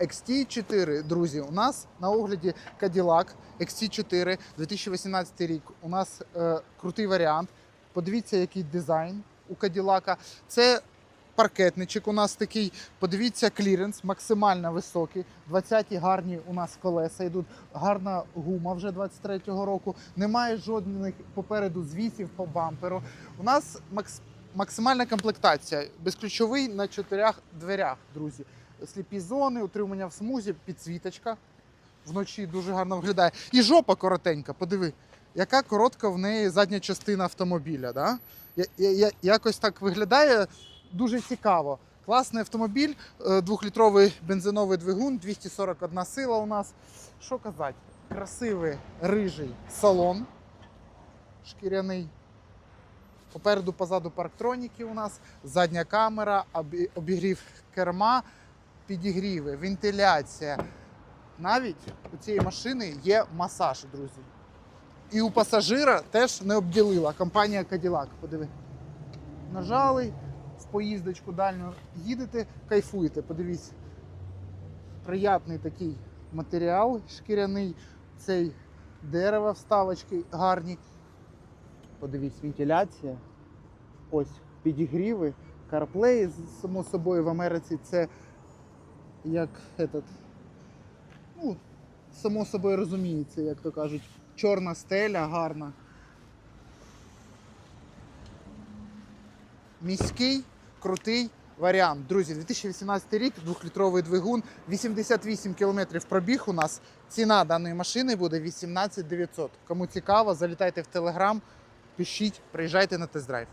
XT4, друзі, у нас на огляді Cadillac XT4 2018 рік. У нас е, крутий варіант. Подивіться, який дизайн у Cadillac. Це паркетничок у нас такий. Подивіться, кліренс максимально високий. 20-ті гарні у нас колеса йдуть. Гарна гума вже 23-го року. Немає жодних попереду звісів по бамперу. У нас макс... максимальна комплектація. Безключовий на чотирьох дверях, друзі. Сліпі зони, утримання в смузі, підсвіточка. Вночі дуже гарно виглядає. І жопа коротенька, подиви, яка коротка в неї задня частина автомобіля. Да? Я, я, якось так виглядає дуже цікаво. Класний автомобіль, е, двохлітровий бензиновий двигун, 241 сила у нас. Що казати? Красивий рижий салон шкіряний. Попереду, позаду парктроніки у нас, задня камера, обігрів керма, підігріви, вентиляція. Навіть у цієї машини є масаж, друзі. І у пасажира теж не обділила компанія Cadillac. Подиви. Нажали, в поїздочку дальню їдете, кайфуєте. Подивіться. Приятний такий матеріал шкіряний, цей дерево вставочки гарні. Подивіться, вентиляція. Ось підігріви, CarPlay, само собою в Америці це як этот, ну, само собою розуміється, як то кажуть, чорна стеля гарна. Міський, крутий варіант. Друзі, 2018 рік, двохлітровий двигун, 88 кілометрів пробіг у нас. Ціна даної машини буде 18 900. Кому цікаво, залітайте в Телеграм, пишіть, приїжджайте на тест-драйв.